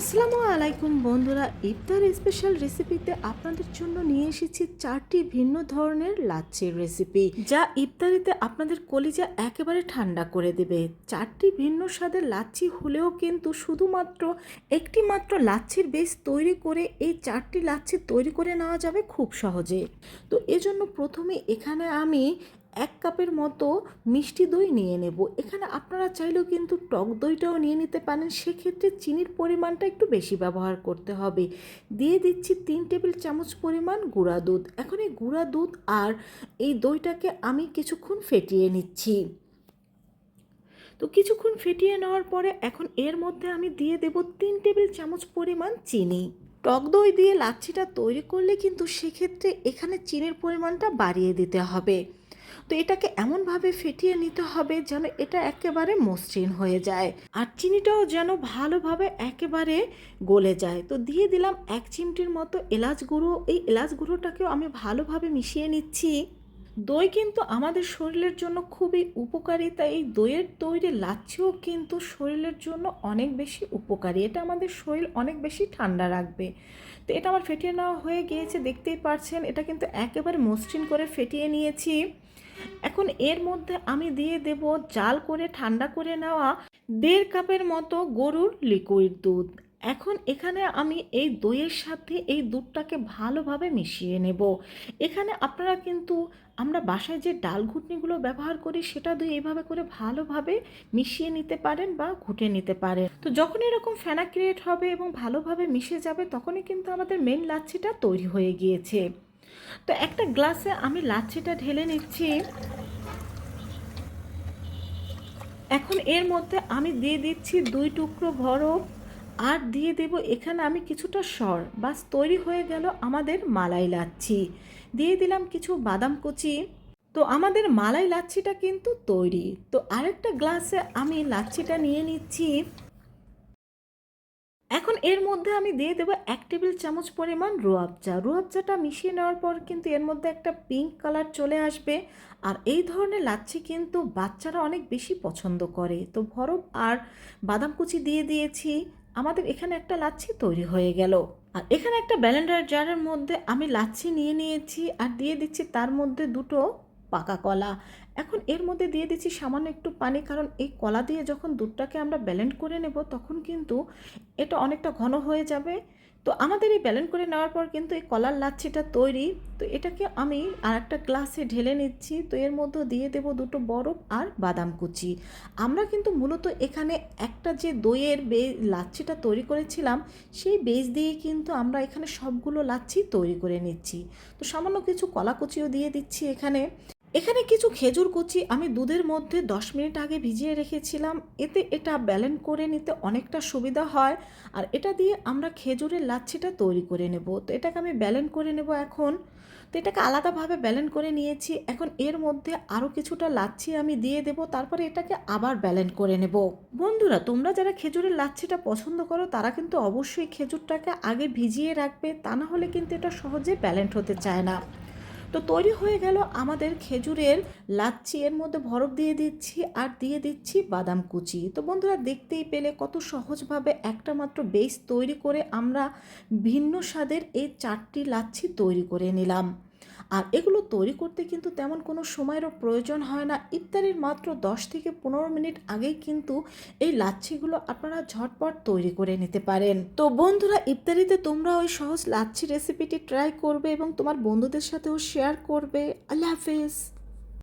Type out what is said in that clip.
আসসালামু আলাইকুম বন্ধুরা, ইফতার স্পেশাল রেসিপিতে আপনাদের জন্য নিয়ে এসেছি চারটি ভিন্ন ধরনের লাচ্ছির রেসিপি যা ইফতারিতে আপনাদের কলিজা একেবারে ঠান্ডা করে দেবে। চারটি ভিন্ন স্বাদের লাচ্ছি হলেও কিন্তু শুধুমাত্র একটি মাত্র লাচ্ছির বেস তৈরি করে এই চারটি লাচ্ছি তৈরি করে নেওয়া যাবে খুব সহজে। তো এজন্য প্রথমে এখানে আমি এক কাপের মতো মিষ্টি দই নিয়ে নেব। এখানে আপনারা চাইলেও কিন্তু টক দইটাও নিয়ে নিতে পারেন। সেক্ষেত্রে চিনির পরিমাণটা একটু বেশি ব্যবহার করতে হবে। দিয়ে দিচ্ছি তিন টেবিল চামচ পরিমাণ গুঁড়া দুধ। এখন এই গুঁড়া দুধ আর এই দইটাকে আমি কিছুক্ষণ ফেটিয়ে নিচ্ছি। তো কিছুক্ষণ ফেটিয়ে নেওয়ার পরে এখন এর মধ্যে আমি দিয়ে দেব তিন টেবিল চামচ পরিমাণ চিনি। টক দই দিয়ে লাচ্ছিটা তৈরি করলে কিন্তু সেক্ষেত্রে এখানে চিনির পরিমাণটা বাড়িয়ে দিতে হবে। তো এটাকে এমনভাবে ফেটিয়ে নিতে হবে যেন এটা একেবারে মসৃণ হয়ে যায়। আর চিনিটাও যেন ভালোভাবে একেবারে গলে যায়। তো দিয়ে দিলাম এক চিমটির মতো এলাচ গুঁড়ো। এই এলাচ গুঁড়োটাকেও আমি ভালোভাবে মিশিয়ে নিচ্ছি। দই কিন্তু আমাদের শরীরের জন্য খুবই উপকারী, তাই এই দইয়ের তৈরি লাচ্ছিও কিন্তু শরীরের জন্য অনেক বেশি উপকারী। এটা আমাদের শরীর অনেক বেশি ঠান্ডা রাখবে। তো এটা আমার ফেটিয়ে নেওয়া হয়ে গিয়েছে, দেখতেই পারছেন। এটা কিন্তু একেবারে মসৃণ করে ফেটিয়ে নিয়েছি। এখন এর মধ্যে আমি দিয়ে দেব জাল করে ঠান্ডা করে নেওয়া দেড় কাপের মতো গরুর লিকুইড দুধ। এখন এখানে আমি এই দইয়ের সাথে এই দুধটাকে ভালোভাবে মিশিয়ে নেব। এখানে আপনারা কিন্তু আমরা বাসায় যে ডাল ঘুটনিগুলো ব্যবহার করি সেটা দিয়ে এইভাবে করে ভালোভাবে মিশিয়ে নিতে পারেন বা ঘুটে নিতে পারেন। তো যখন এরকম ফেনা ক্রিয়েট হবে এবং ভালোভাবে মিশে যাবে তখনই কিন্তু আমাদের মেন লাচ্ছিটা তৈরি হয়ে গিয়েছে। তো একটা গ্লাসে আমি লাচ্ছিটা ঢেলে নিচ্ছি। এখন এর মধ্যে আমি দিয়ে দিচ্ছি দুই টুকরো বরফ আর দিয়ে দেব এখানে আমি কিছুটা সর। বাস তৈরি হয়ে গেল আমাদের মালাই লাচ্ছি। দিয়ে দিলাম কিছু বাদাম কুচি। তো আমাদের মালাই লাচ্ছিটা কিন্তু তৈরি। তো আরেকটা গ্লাসে আমি লাচ্ছিটা নিয়ে নিচ্ছি। এখন এর মধ্যে আমি দিয়ে দেবো এক টেবিল চামচ পরিমাণ রুয়াবজা রুয়াবজাটা মিশিয়ে নেওয়ার পর কিন্তু এর মধ্যে একটা পিঙ্ক কালার চলে আসবে। আর এই ধরনের লাচ্ছি কিন্তু বাচ্চারা অনেক বেশি পছন্দ করে। তো বরফ আর বাদাম কুচি দিয়ে দিয়েছি। আমাদের এখানে একটা লাচ্ছি তৈরি হয়ে গেল। আর এখানে একটা ব্যালেন্ডার জারের মধ্যে আমি লাচ্ছি নিয়ে নিয়েছি। আর দিয়ে দিচ্ছি তার মধ্যে দুটো পাকা কলা। এখন এর মধ্যে দিয়ে দিচ্ছি সামান্য একটু পানি, কারণ এই কলা দিয়ে যখন দুধটাকে আমরা ব্যালেন্ড করে নেব, তখন কিন্তু এটা অনেকটা ঘন হয়ে যাবে। তো আমাদের এই ব্যালেন্ড করে নেওয়ার পর কিন্তু এই কলার লাচ্ছিটা তৈরি। তো এটাকে আমি আর একটা গ্লাসে ঢেলে নিচ্ছি। তো এর মধ্যে দিয়ে দেব দুটো বরফ আর বাদাম কুচি। আমরা কিন্তু মূলত এখানে একটা যে দইয়ের বে, লাচ্ছিটা তৈরি করেছিলাম, সেই বেজ দিয়ে কিন্তু আমরা এখানে সবগুলো লাচ্ছি তৈরি করে নিচ্ছি। তো সামান্য কিছু কলা কুচিও দিয়ে দিচ্ছি এখানে। এখানে কিছু খেজুর কুচি আমি দুধের মধ্যে দশ মিনিট আগে ভিজিয়ে রেখেছিলাম। এতে এটা ব্যালেন্ড করে নিতে অনেকটা সুবিধা হয়। আর এটা দিয়ে আমরা খেজুরের লাচ্ছিটা তৈরি করে নেব। তো এটাকে আমি ব্যালেন্ড করে নেব এখন। তো এটাকে আলাদাভাবে ব্যালেন্ড করে নিয়েছি। এখন এর মধ্যে আরও কিছুটা লাচ্ছি আমি দিয়ে দেব। তারপরে এটাকে আবার ব্যালেন্ড করে নেব। বন্ধুরা, তোমরা যারা খেজুরের লাচ্ছিটা পছন্দ করো, তারা কিন্তু অবশ্যই খেজুরটাকে আগে ভিজিয়ে রাখবে। তা না হলে কিন্তু এটা সহজে ব্যালেন্ড হতে চায় না। তো তৈরি হয়ে গেল আমাদের খেজুরের লাচ্ছি, এর মধ্যে বরফ দিয়ে দিচ্ছি আর দিয়ে দিচ্ছি বাদাম কুচি। তো বন্ধুরা, দেখতেই পেলে কত সহজভাবে একটা মাত্র বেস তৈরি করে আমরা ভিন্ন স্বাদের এই চারটি লাচ্ছি তৈরি করে নিলাম। আর এগুলো তৈরি করতে কিন্তু তেমন কোনো সময়েরও প্রয়োজন হয় না। ইফতারির মাত্র দশ থেকে পনেরো মিনিট আগেই কিন্তু এই লাচ্ছিগুলো আপনারা ঝটপট তৈরি করে নিতে পারেন। তো বন্ধুরা, ইফতারিতে তোমরা ওই সহজ লাচ্ছি রেসিপিটি ট্রাই করবে এবং তোমার বন্ধুদের সাথেও শেয়ার করবে। আল্লাহ হাফেজ।